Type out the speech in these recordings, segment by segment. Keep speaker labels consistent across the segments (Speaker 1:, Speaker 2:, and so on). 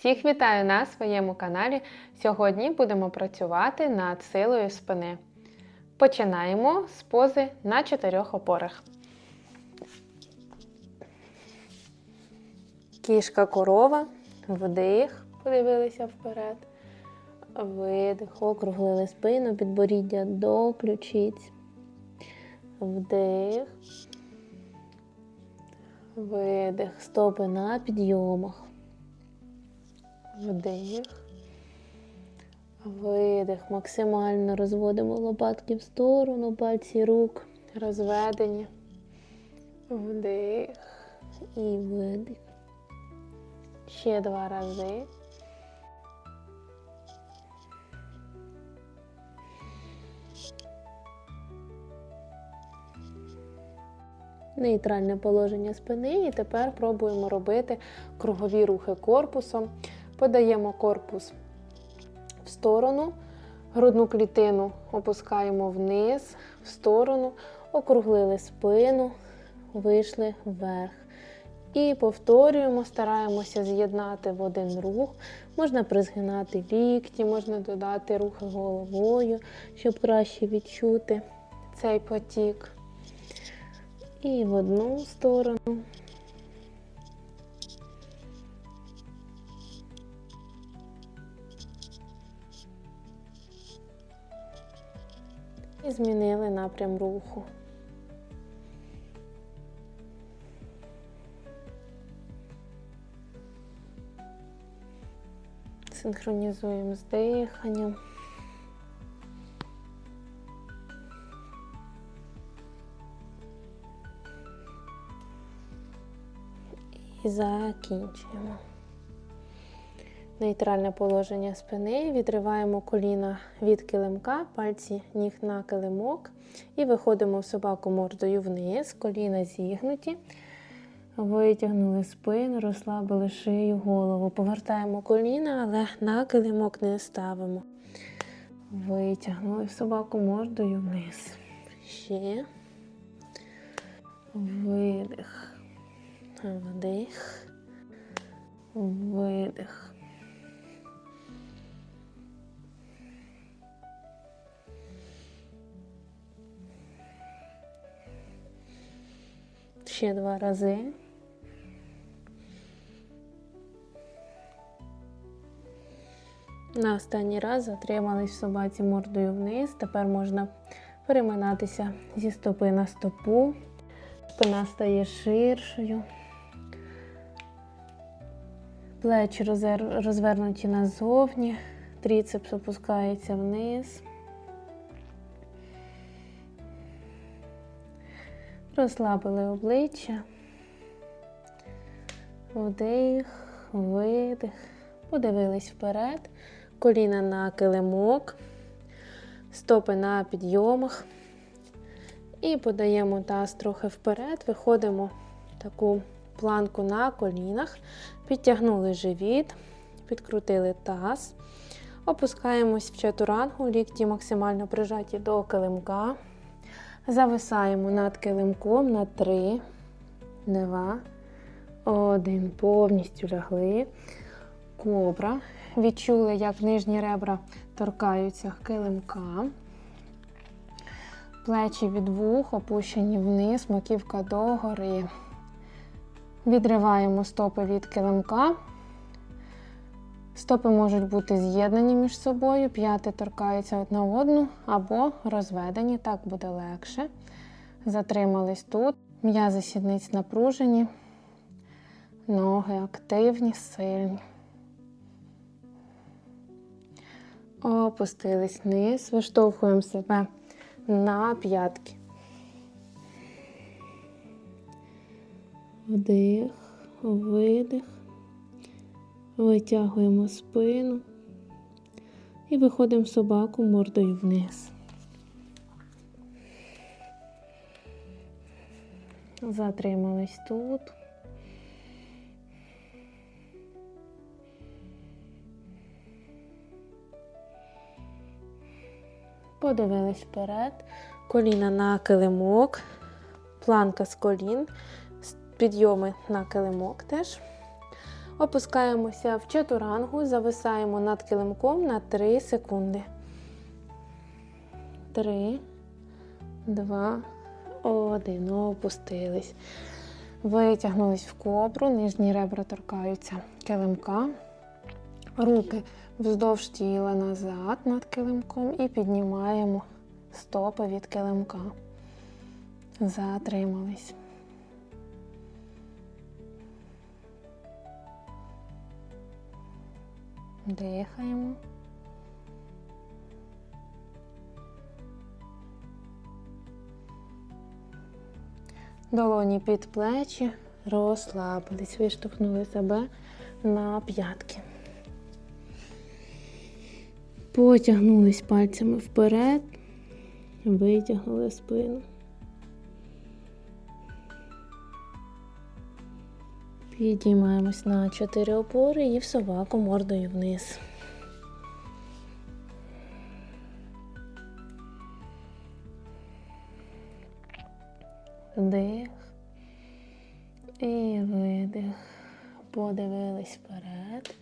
Speaker 1: Всіх вітаю на своєму каналі. Сьогодні будемо працювати над силою спини. Починаємо з пози на чотирьох опорах. Кішка корова, вдих, подивилися вперед. Видих, округлили спину, підборіддя до ключиць. Вдих. Видих, стопи на підйомах. Вдих. Видих. Максимально розводимо лопатки в сторону, пальці рук розведені. Вдих і видих. Ще два рази. Нейтральне положення спини, і тепер пробуємо робити кругові рухи корпусом. Подаємо корпус в сторону, грудну клітину опускаємо вниз, в сторону, округлили спину, вийшли вверх. І повторюємо, стараємося з'єднати в один рух. Можна призгинати лікті, можна додати рухи головою, щоб краще відчути цей потік. І в одну сторону. І змінили напрям руху. Синхронізуємо з диханням. І закінчуємо. Нейтральне положення спини. Відриваємо коліна від килимка, пальці ніг на килимок. І виходимо в собаку мордою вниз, коліна зігнуті. Витягнули спину, розслабили шию, голову. Повертаємо коліна, але на килимок не ставимо. Витягнули собаку мордою вниз. Ще. Видих. Вдих, видих. Ще два рази. На останній раз затримались в собаці мордою вниз. Тепер можна переминатися зі стопи на стопу. Спина стає ширшою. Плечі розвернуті назовні, тріцепс опускається вниз. Розслабили обличчя. Вдих, видих. Подивились вперед. Коліна на килимок, стопи на підйомах. І подаємо таз трохи вперед, виходимо в таку планку на колінах, підтягнули живіт, підкрутили таз, опускаємось в чатурангу, лікті максимально прижаті до килимка. Зависаємо над килимком на 3, 2, 1. Повністю лягли. Кобра. Відчули, як нижні ребра торкаються килимка. Плечі від вух опущені вниз, маківка догори. Відриваємо стопи від килимка. Стопи можуть бути з'єднані між собою, п'яти торкаються одна одну або розведені, так буде легше. Затримались тут. М'язи сідниць напружені, ноги активні, сильні. Опустились вниз, виштовхуємо себе на п'ятки. Вдих, видих, витягуємо спину і виходимо собаку мордою вниз. Затримались тут. Подивились вперед, коліна на килимок, планка з колін, підйоми на килимок теж. Опускаємося в чатурангу, зависаємо над килимком на 3 секунди. 3, 2, 1. Опустились. Витягнулись в кобру, нижні ребра торкаються килимка. Руки вздовж тіла назад над килимком і піднімаємо стопи від килимка. Затримались. Дихаємо. Долоні під плечі, розслабились, виштовхнули себе на п'ятки. Потягнулись пальцями вперед, витягнули спину. Підіймаємось на чотири опори і в собаку мордою вниз. Вдих і видих. Подивились вперед.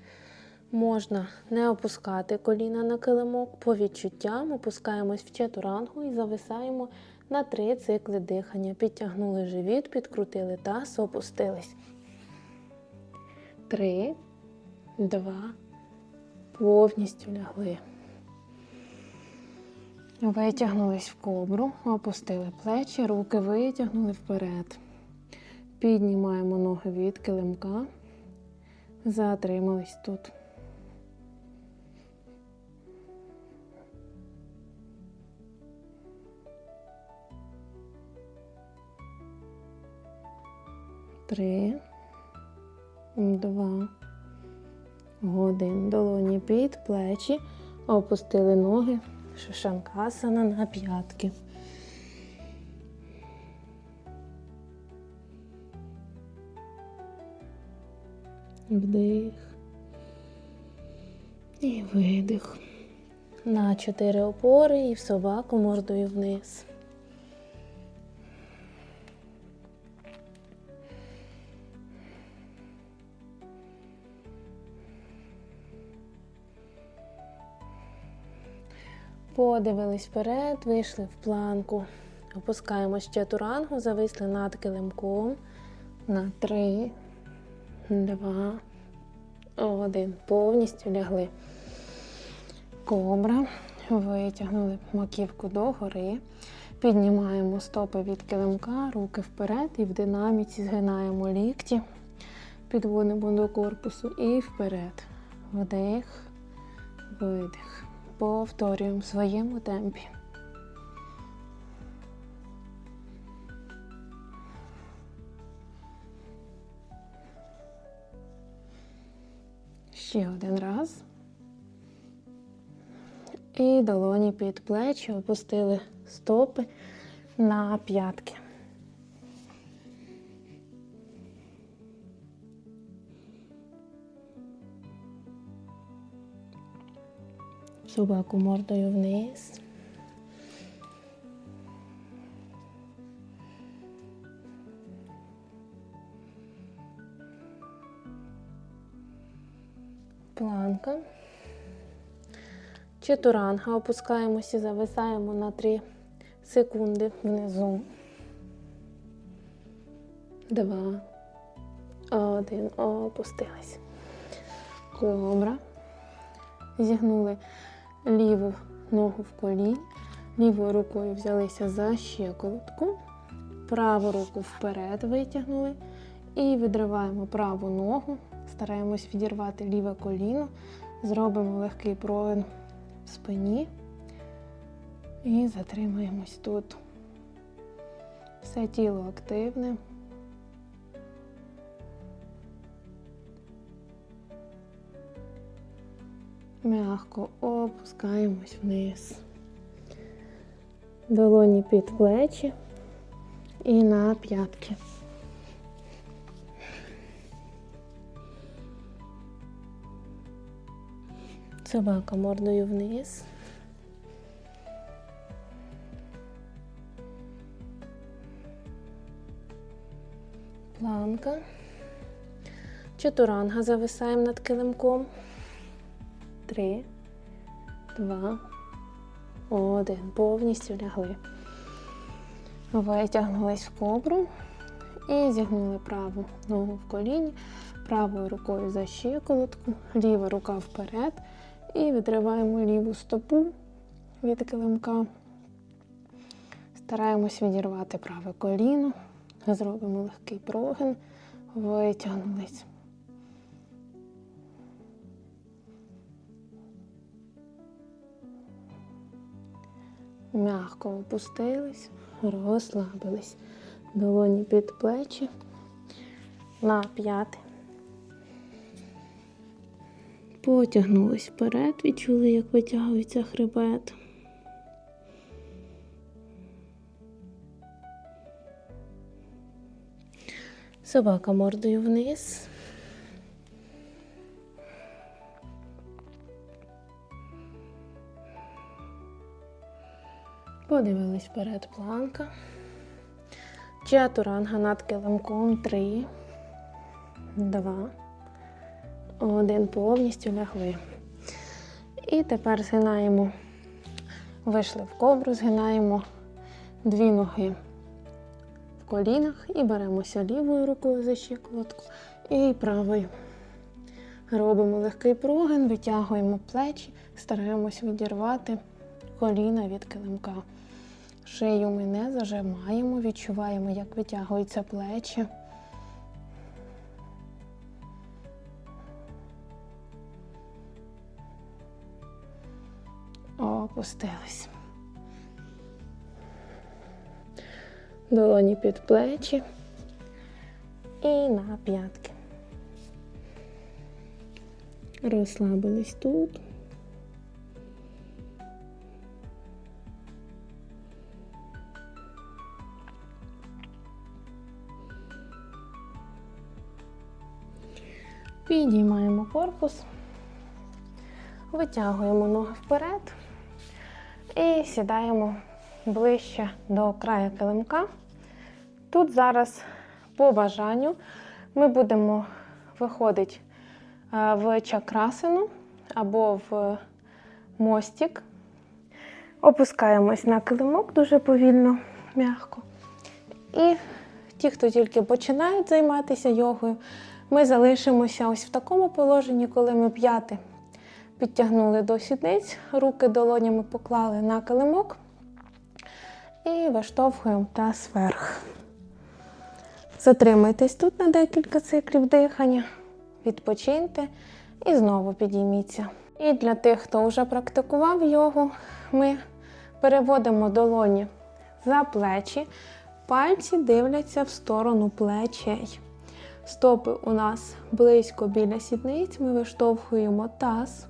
Speaker 1: Можна не опускати коліна на килимок. По відчуттям опускаємось в чатурангу і зависаємо на три цикли дихання. Підтягнули живіт, підкрутили таз, опустились. Три, два, повністю лягли. Витягнулись в кобру, опустили плечі, руки витягнули вперед. Піднімаємо ноги від килимка, затримались тут. Три, два, один. Долоні під плечі, опустили ноги. Шишанкасана на п'ятки. Вдих і видих. На чотири опори і в собаку мордою вниз. Подивились вперед, вийшли в планку. Опускаємось чатурангу, зависли над килимком. На три, два, один. Повністю лягли. Кобра. Витягнули маківку догори. Піднімаємо стопи від килимка, руки вперед і в динаміці згинаємо лікті. Підводимо до корпусу і вперед. Вдих, видих. Повторюємо в своєму темпі. Ще один раз. І долоні під плечі опустили стопи на п'ятки. Собаку мордою вниз. Планка. Чатуранга. Опускаємося зависаємо на 3 секунди внизу. Два. Один. Опустились. Кобра. Зігнули ліву ногу в коліні, лівою рукою взялися за щиколотку, праву руку вперед витягнули і відриваємо праву ногу, стараємось відірвати ліве коліно, зробимо легкий прогин в спині і затримаємось тут. Все тіло активне. Мягко опускаємось вниз. Долоні під плечі і на п'ятки. Собака мордою вниз. Планка. Чатуранга зависаємо над килимком. Три, два, один. Повністю лягли. Витягнулись в кобру і зігнули праву ногу в коліні, правою рукою за щиколотку, ліва рука вперед. І відриваємо ліву стопу від килимка. Стараємось відірвати праве коліно. Зробимо легкий прогин, витягнулись. Мягко опустились, розслабились. Долоні під плечі, на п'яти. Потягнулись вперед, відчули, як витягується хребет. Собака мордою вниз. Подивились вперед планка. Чатуранга над килимком. Три, два, один. Повністю лягли. І тепер згинаємо, вийшли в кобру, згинаємо дві ноги в колінах і беремося лівою рукою за щиколотку і правою. Робимо легкий прогин, витягуємо плечі, стараємось відірвати коліна від килимка. Шию ми не зажимаємо, відчуваємо, як витягуються плечі. Опустились. Долоні під плечі і на п'ятки. Розслабились тут. Підіймаємо корпус, витягуємо ноги вперед і сідаємо ближче до краю килимка. Тут зараз, по бажанню, ми будемо виходити е, в чакрасину або в мостик. Опускаємось на килимок дуже повільно, м'яко. І ті, хто тільки починають займатися йогою, ми залишимося ось в такому положенні, коли ми п'яти підтягнули до сідниць, руки долонями поклали на килимок і виштовхуємо таз вверх. Затримайтесь тут на декілька циклів дихання, відпочиньте і знову підійміться. І для тих, хто вже практикував йогу, ми переводимо долоні за плечі, пальці дивляться в сторону плечей. Стопи у нас близько біля сідниць, ми виштовхуємо таз.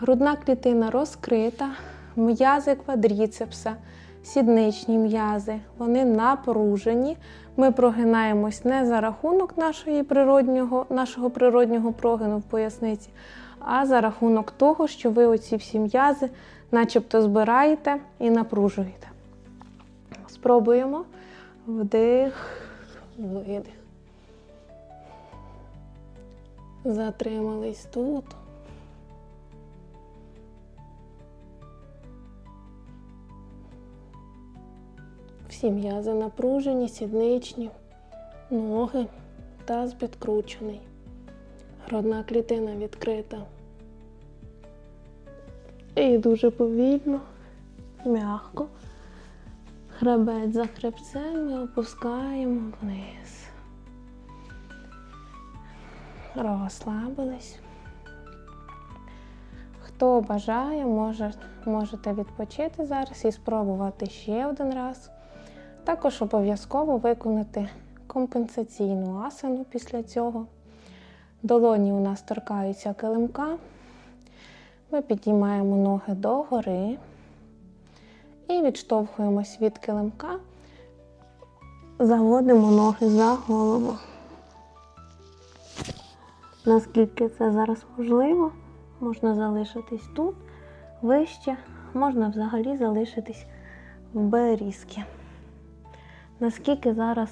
Speaker 1: Грудна клітина розкрита, м'язи квадріцепса, сідничні м'язи, вони напружені. Ми прогинаємось не за рахунок нашої природнього, нашого природнього прогину в поясниці, а за рахунок того, що ви оці всі м'язи начебто збираєте і напружуєте. Спробуємо вдих, видих. Затримались тут. Всі м'язи напружені, сідничні, ноги, таз підкручений, грудна клітина відкрита. І дуже повільно, м'яко. Хребець за хребцем ми опускаємо вниз. Розслабились. Хто бажає, може, можете відпочити зараз і спробувати ще один раз. Також обов'язково виконати компенсаційну асану після цього. Долоні у нас торкаються килимка. Ми підіймаємо ноги догори і відштовхуємось від килимка, заводимо ноги за голову. Наскільки це зараз можливо, можна залишитись тут, вище, можна взагалі залишитись в берізки. Наскільки зараз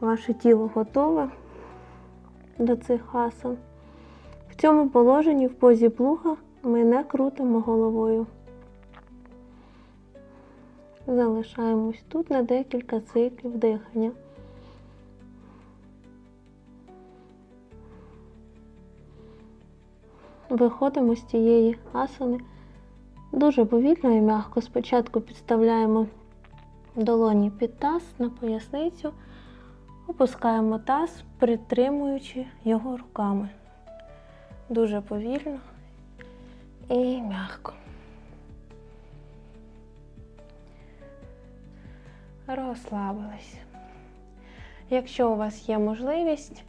Speaker 1: ваше тіло готове,
Speaker 2: до цих асан. В цьому положенні в позі плуга ми не крутимо головою. Залишаємось тут на декілька циклів дихання. Виходимо з цієї асани дуже повільно і м'яко. Спочатку підставляємо долоні під таз на поясницю, опускаємо таз, притримуючи його руками. Дуже повільно і м'яко. Розслабились. Якщо у вас є можливість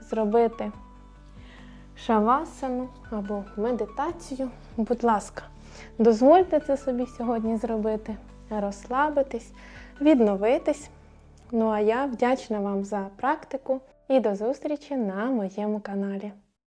Speaker 2: зробити шавасану або медитацію, будь ласка, дозвольте це собі сьогодні зробити, розслабитись, відновитись. Ну а я вдячна вам за практику і до зустрічі на моєму каналі.